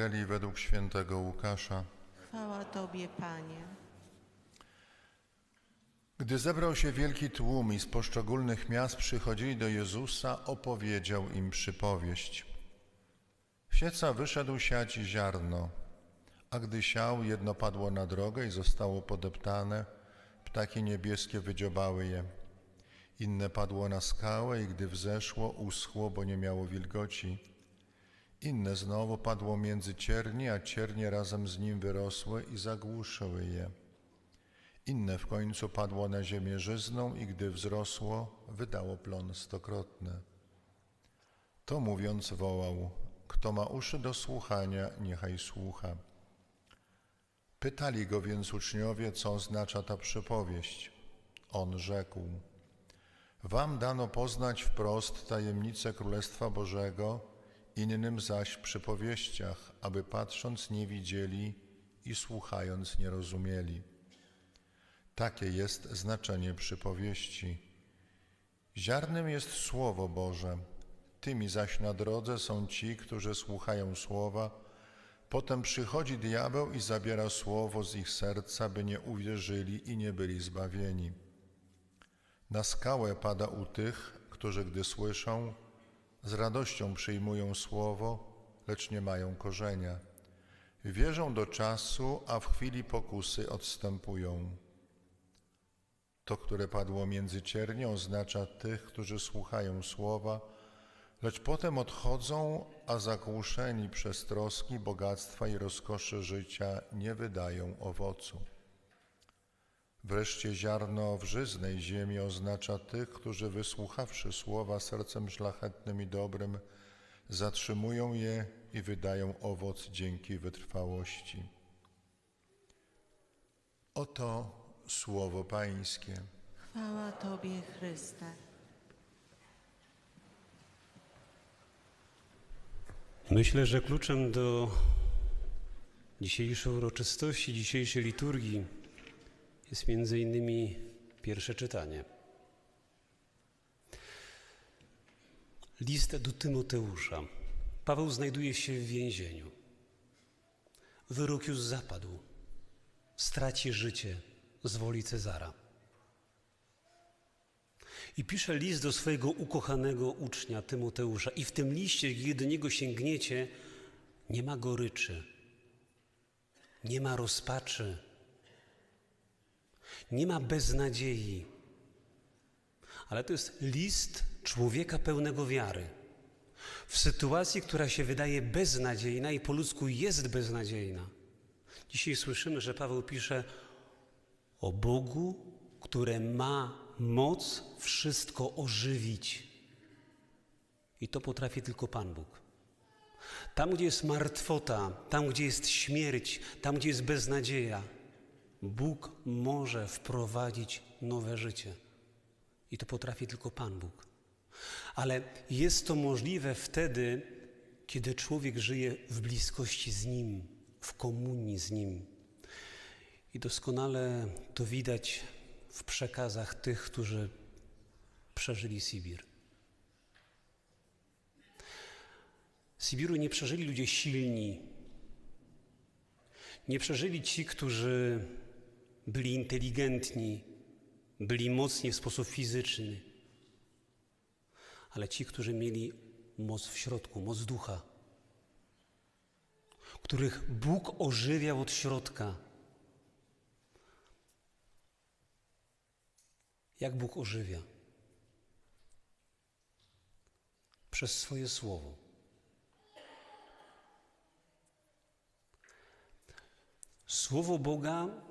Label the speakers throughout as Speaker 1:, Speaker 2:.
Speaker 1: Ewangelii według świętego Łukasza.
Speaker 2: Chwała Tobie, Panie.
Speaker 1: Gdy zebrał się wielki tłum i z poszczególnych miast przychodzili do Jezusa, opowiedział im przypowieść. Sieca wyszedł siać ziarno, a gdy siał, jedno padło na drogę i zostało podeptane, ptaki niebieskie wydziobały je. Inne padło na skałę i gdy wzeszło, uschło, bo nie miało wilgoci. Inne znowu padło między ciernie, a ciernie razem z nim wyrosły i zagłuszyły je. Inne w końcu padło na ziemię żyzną i gdy wzrosło, wydało plon stokrotny. To mówiąc wołał, kto ma uszy do słuchania, niechaj słucha. Pytali go więc uczniowie, co oznacza ta przypowieść. On rzekł, Wam dano poznać wprost tajemnicę Królestwa Bożego, innym zaś przypowieściach, aby patrząc nie widzieli i słuchając nie rozumieli. Takie jest znaczenie przypowieści. Ziarnem jest Słowo Boże, tymi zaś na drodze są ci, którzy słuchają Słowa, potem przychodzi diabeł i zabiera Słowo z ich serca, by nie uwierzyli i nie byli zbawieni. Na skałę pada u tych, którzy gdy słyszą, z radością przyjmują Słowo, lecz nie mają korzenia. Wierzą do czasu, a w chwili pokusy odstępują. To, które padło między ciernie, oznacza tych, którzy słuchają słowa, lecz potem odchodzą, a zagłuszeni przez troski, bogactwa i rozkosze życia nie wydają owocu. Wreszcie ziarno w żyznej ziemi oznacza tych, którzy wysłuchawszy słowa sercem szlachetnym i dobrym, zatrzymują je i wydają owoc dzięki wytrwałości. Oto słowo Pańskie.
Speaker 2: Chwała Tobie, Chryste.
Speaker 3: Myślę, że kluczem do dzisiejszej uroczystości, dzisiejszej liturgii jest między innymi pierwsze czytanie. List do Tymoteusza. Paweł znajduje się w więzieniu. Wyrok już zapadł. Straci życie z woli Cezara. I pisze list do swojego ukochanego ucznia Tymoteusza. I w tym liście, kiedy do niego sięgniecie, nie ma goryczy, nie ma rozpaczy, nie ma beznadziei. Ale to jest list człowieka pełnego wiary. W sytuacji, która się wydaje beznadziejna i po ludzku jest beznadziejna. Dzisiaj słyszymy, że Paweł pisze o Bogu, które ma moc wszystko ożywić. I to potrafi tylko Pan Bóg. Tam, gdzie jest martwota, tam, gdzie jest śmierć, tam, gdzie jest beznadzieja, Bóg może wprowadzić nowe życie. I to potrafi tylko Pan Bóg. Ale jest to możliwe wtedy, kiedy człowiek żyje w bliskości z Nim, w komunii z Nim. I doskonale to widać w przekazach tych, którzy przeżyli Sibir. Sibiru nie przeżyli ludzie silni. Nie przeżyli ci, którzy byli inteligentni, byli mocni w sposób fizyczny, ale ci, którzy mieli moc w środku, moc ducha, których Bóg ożywiał od środka. Jak Bóg ożywia? Przez swoje słowo. Słowo Boga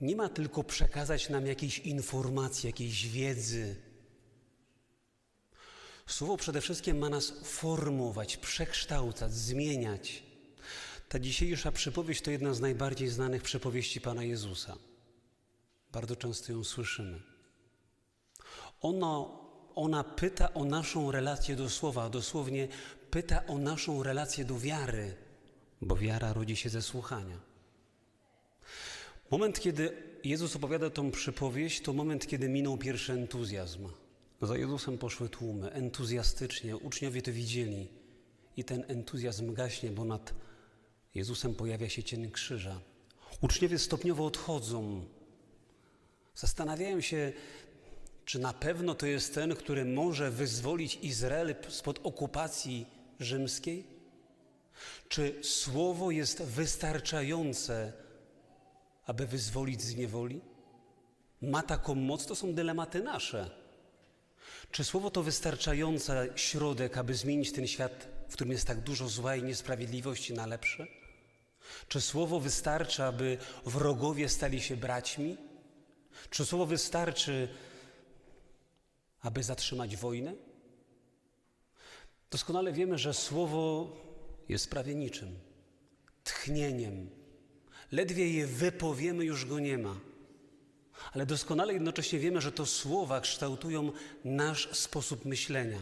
Speaker 3: nie ma tylko przekazać nam jakiejś informacji, jakiejś wiedzy. Słowo przede wszystkim ma nas formować, przekształcać, zmieniać. Ta dzisiejsza przypowieść to jedna z najbardziej znanych przypowieści Pana Jezusa. Bardzo często ją słyszymy. Ona, ona pyta o naszą relację do słowa, dosłownie pyta o naszą relację do wiary, bo wiara rodzi się ze słuchania. Moment, kiedy Jezus opowiada tą przypowieść, to moment, kiedy minął pierwszy entuzjazm. Za Jezusem poszły tłumy, entuzjastycznie, uczniowie to widzieli i ten entuzjazm gaśnie, bo nad Jezusem pojawia się cień krzyża. Uczniowie stopniowo odchodzą. Zastanawiają się, czy na pewno to jest ten, który może wyzwolić Izrael spod okupacji rzymskiej? Czy słowo jest wystarczające, aby wyzwolić z niewoli? Ma taką moc? To są dylematy nasze. Czy słowo to wystarczający środek, aby zmienić ten świat, w którym jest tak dużo zła i niesprawiedliwości na lepsze? Czy słowo wystarczy, aby wrogowie stali się braćmi? Czy słowo wystarczy, aby zatrzymać wojnę? Doskonale wiemy, że słowo jest prawie niczym tchnieniem. Ledwie je wypowiemy, już go nie ma. Ale doskonale jednocześnie wiemy, że to słowa kształtują nasz sposób myślenia,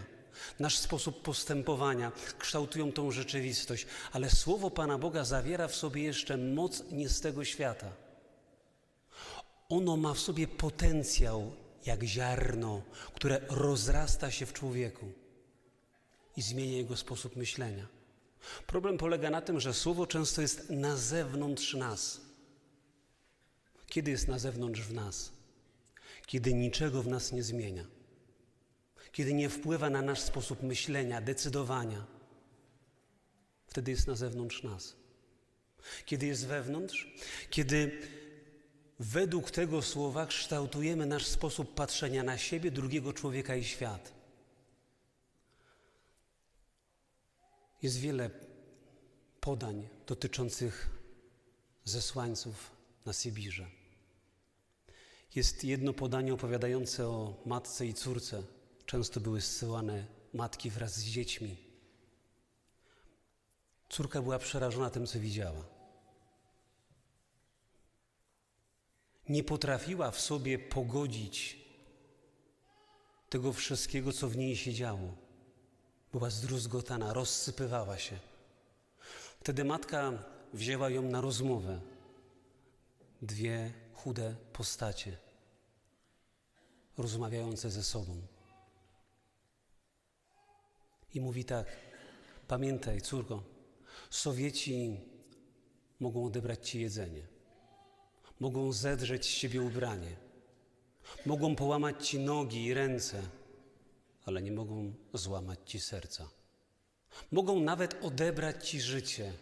Speaker 3: nasz sposób postępowania, kształtują tą rzeczywistość. Ale słowo Pana Boga zawiera w sobie jeszcze moc nie z tego świata. Ono ma w sobie potencjał jak ziarno, które rozrasta się w człowieku i zmienia jego sposób myślenia. Problem polega na tym, że słowo często jest na zewnątrz nas. Kiedy jest na zewnątrz w nas? Kiedy niczego w nas nie zmienia. Kiedy nie wpływa na nasz sposób myślenia, decydowania. Wtedy jest na zewnątrz nas. Kiedy jest wewnątrz? Kiedy według tego słowa kształtujemy nasz sposób patrzenia na siebie, drugiego człowieka i świat. Jest wiele podań dotyczących zesłańców na Sybirze. Jest jedno podanie opowiadające o matce i córce. Często były zsyłane matki wraz z dziećmi. Córka była przerażona tym, co widziała. Nie potrafiła w sobie pogodzić tego wszystkiego, co w niej się działo. Była zdruzgotana, rozsypywała się. Wtedy matka wzięła ją na rozmowę. Dwie chude postacie, rozmawiające ze sobą. I mówi tak: Pamiętaj, córko, Sowieci mogą odebrać ci jedzenie, mogą zedrzeć z ciebie ubranie, mogą połamać ci nogi i ręce, ale nie mogą złamać ci serca. Mogą nawet odebrać ci życie,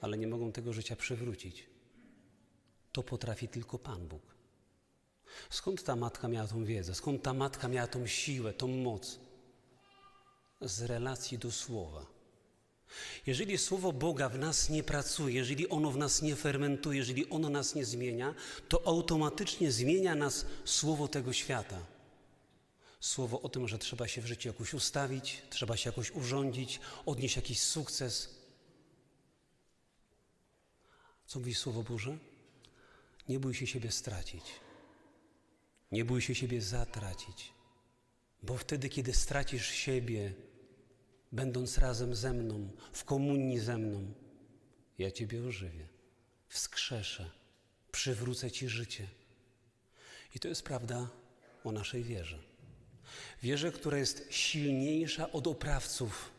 Speaker 3: ale nie mogą tego życia przywrócić. To potrafi tylko Pan Bóg. Skąd ta matka miała tą wiedzę? Skąd ta matka miała tą siłę, tą moc? Z relacji do Słowa. Jeżeli Słowo Boga w nas nie pracuje, jeżeli ono w nas nie fermentuje, jeżeli ono nas nie zmienia, to automatycznie zmienia nas Słowo tego świata. Słowo o tym, że trzeba się w życiu jakoś ustawić, trzeba się jakoś urządzić, odnieść jakiś sukces. Co mówi Słowo Boże? Nie bój się siebie stracić. Nie bój się siebie zatracić. Bo wtedy, kiedy stracisz siebie, będąc razem ze mną, w komunii ze mną, ja Ciebie ożywię, wskrzeszę, przywrócę Ci życie. I to jest prawda o naszej wierze. Wierze, która jest silniejsza od oprawców,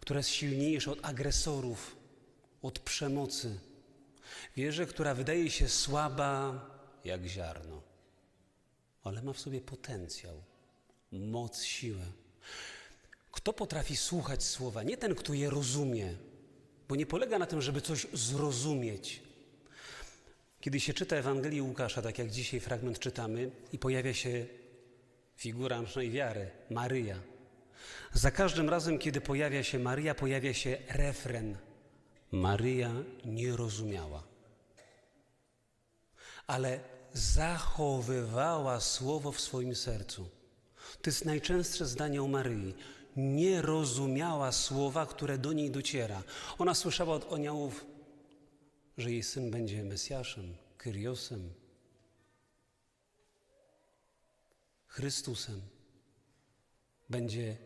Speaker 3: która jest silniejsza od agresorów, od przemocy. Wierze, która wydaje się słaba jak ziarno, ale ma w sobie potencjał, moc, siłę. Kto potrafi słuchać słowa? Nie ten, kto je rozumie, bo nie polega na tym, żeby coś zrozumieć. Kiedy się czyta Ewangelię Łukasza, tak jak dzisiaj fragment czytamy, i pojawia się figura naszej wiary, Maryja. Za każdym razem, kiedy pojawia się Maryja, pojawia się refren. Maryja nie rozumiała, ale zachowywała słowo w swoim sercu. To jest najczęstsze zdanie o Maryi. Nie rozumiała słowa, które do niej dociera. Ona słyszała od aniołów, że jej syn będzie Mesjaszem, Kyriosem, Chrystusem, będzie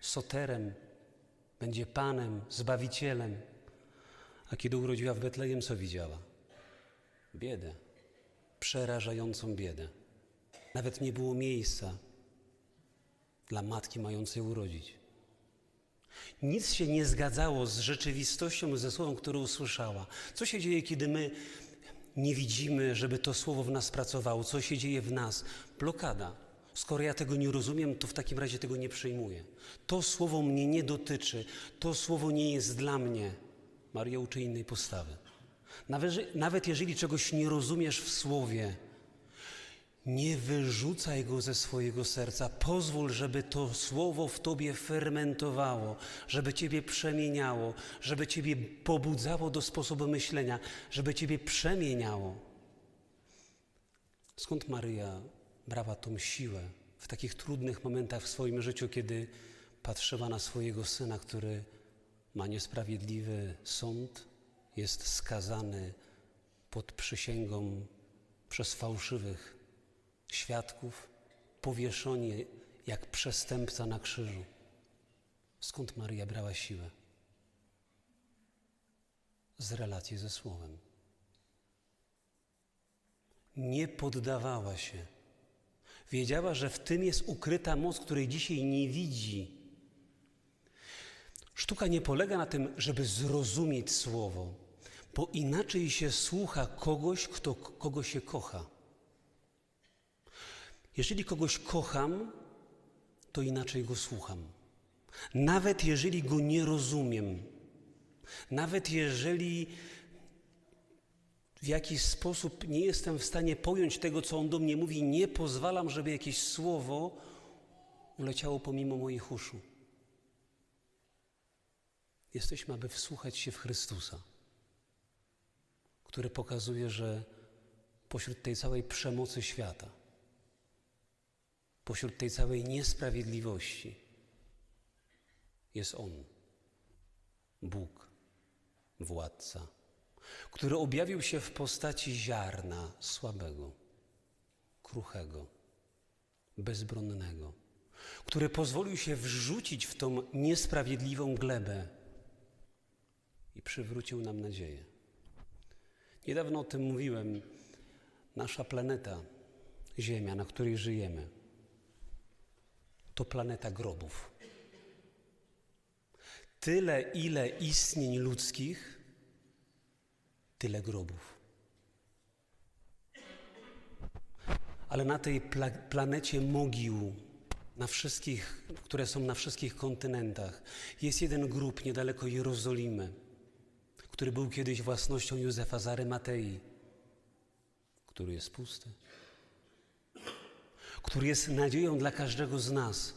Speaker 3: Soterem, będzie Panem, Zbawicielem. A kiedy urodziła w Betlejem, co widziała? Biedę, przerażającą biedę. Nawet nie było miejsca dla matki mającej urodzić. Nic się nie zgadzało z rzeczywistością, ze słowem, które usłyszała. Co się dzieje, kiedy my nie widzimy, żeby to słowo w nas pracowało? Co się dzieje w nas? Blokada. Skoro ja tego nie rozumiem, to w takim razie tego nie przyjmuję. To słowo mnie nie dotyczy, to słowo nie jest dla mnie. Maria uczy innej postawy. Nawet, nawet jeżeli czegoś nie rozumiesz w słowie, nie wyrzucaj go ze swojego serca. Pozwól, żeby to słowo w tobie fermentowało, żeby ciebie przemieniało, żeby ciebie pobudzało do sposobu myślenia, żeby ciebie przemieniało. Skąd Maryja brała tą siłę w takich trudnych momentach w swoim życiu, kiedy patrzyła na swojego syna, który ma niesprawiedliwy sąd, jest skazany pod przysięgą przez fałszywych świadków, powieszony jak przestępca na krzyżu. Skąd Maryja brała siłę? Z relacji ze Słowem. Nie poddawała się. Wiedziała, że w tym jest ukryta moc, której dzisiaj nie widzi. Sztuka nie polega na tym, żeby zrozumieć Słowo, bo inaczej się słucha kogoś, kto, kogo się kocha. Jeżeli kogoś kocham, to inaczej go słucham. Nawet jeżeli go nie rozumiem, nawet jeżeli w jakiś sposób nie jestem w stanie pojąć tego, co on do mnie mówi, nie pozwalam, żeby jakieś słowo uleciało pomimo moich uszu. Jesteśmy, aby wsłuchać się w Chrystusa, który pokazuje, że pośród tej całej przemocy świata, pośród tej całej niesprawiedliwości jest On, Bóg, władca, który objawił się w postaci ziarna słabego, kruchego, bezbronnego, który pozwolił się wrzucić w tą niesprawiedliwą glebę i przywrócił nam nadzieję. Niedawno o tym mówiłem. Nasza planeta, Ziemia, na której żyjemy, to planeta grobów. Tyle, ile istnień ludzkich, tyle grobów. Ale na tej pla planecie mogił, na wszystkich, które są na wszystkich kontynentach, jest jeden grób niedaleko Jerozolimy, który był kiedyś własnością Józefa z Arymatei, który jest pusty który jest nadzieją dla każdego z nas,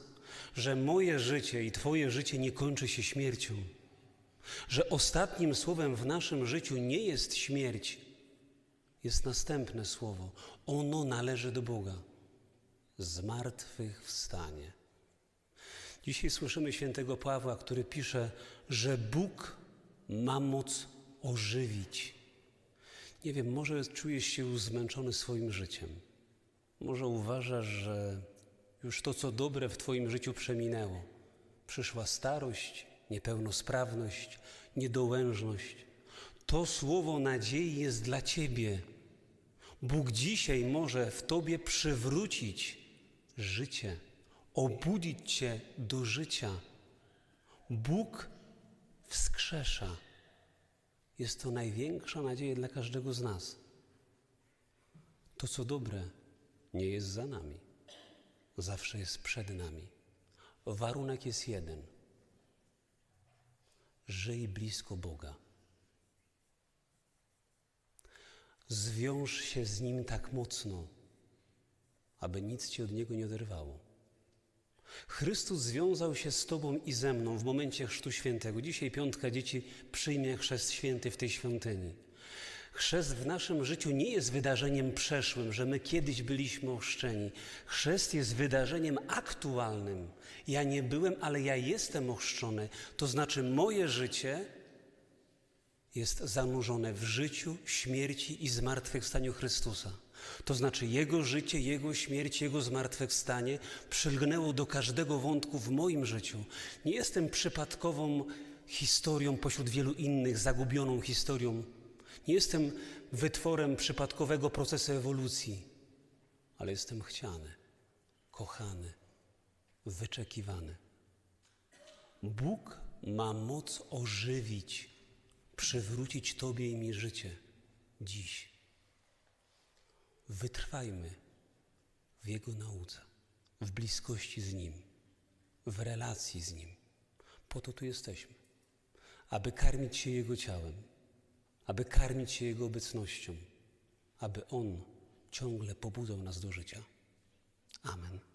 Speaker 3: że moje życie i Twoje życie nie kończy się śmiercią, że ostatnim słowem w naszym życiu nie jest śmierć, jest następne słowo. Ono należy do Boga. Zmartwychwstanie. Dzisiaj słyszymy świętego Pawła, który pisze, że Bóg ma moc ożywić. Nie wiem, może czujesz się zmęczony swoim życiem. Może uważasz, że już to, co dobre w Twoim życiu przeminęło. Przyszła starość, niepełnosprawność, niedołężność. To słowo nadziei jest dla Ciebie. Bóg dzisiaj może w Tobie przywrócić życie, obudzić Cię do życia. Bóg wskrzesza. Jest to największa nadzieja dla każdego z nas. To, co dobre, nie jest za nami, zawsze jest przed nami. Warunek jest jeden: żyj blisko Boga. Zwiąż się z Nim tak mocno, aby nic ci od Niego nie oderwało. Chrystus związał się z Tobą i ze mną w momencie Chrztu Świętego. Dzisiaj piątka dzieci przyjmie chrzest święty w tej świątyni. Chrzest w naszym życiu nie jest wydarzeniem przeszłym, że my kiedyś byliśmy ochrzczeni. Chrzest jest wydarzeniem aktualnym. Ja nie byłem, ale ja jestem ochrzczony. To znaczy moje życie jest zanurzone w życiu, śmierci i zmartwychwstaniu Chrystusa. To znaczy Jego życie, Jego śmierć, Jego zmartwychwstanie przylgnęło do każdego wątku w moim życiu. Nie jestem przypadkową historią pośród wielu innych, zagubioną historią nie jestem wytworem przypadkowego procesu ewolucji, ale jestem chciany, kochany, wyczekiwany. Bóg ma moc ożywić, przywrócić Tobie i mi życie dziś. Wytrwajmy w Jego nauce, w bliskości z Nim, w relacji z Nim. Po to tu jesteśmy, aby karmić się Jego ciałem, aby karmić się Jego obecnością, aby On ciągle pobudzał nas do życia. Amen.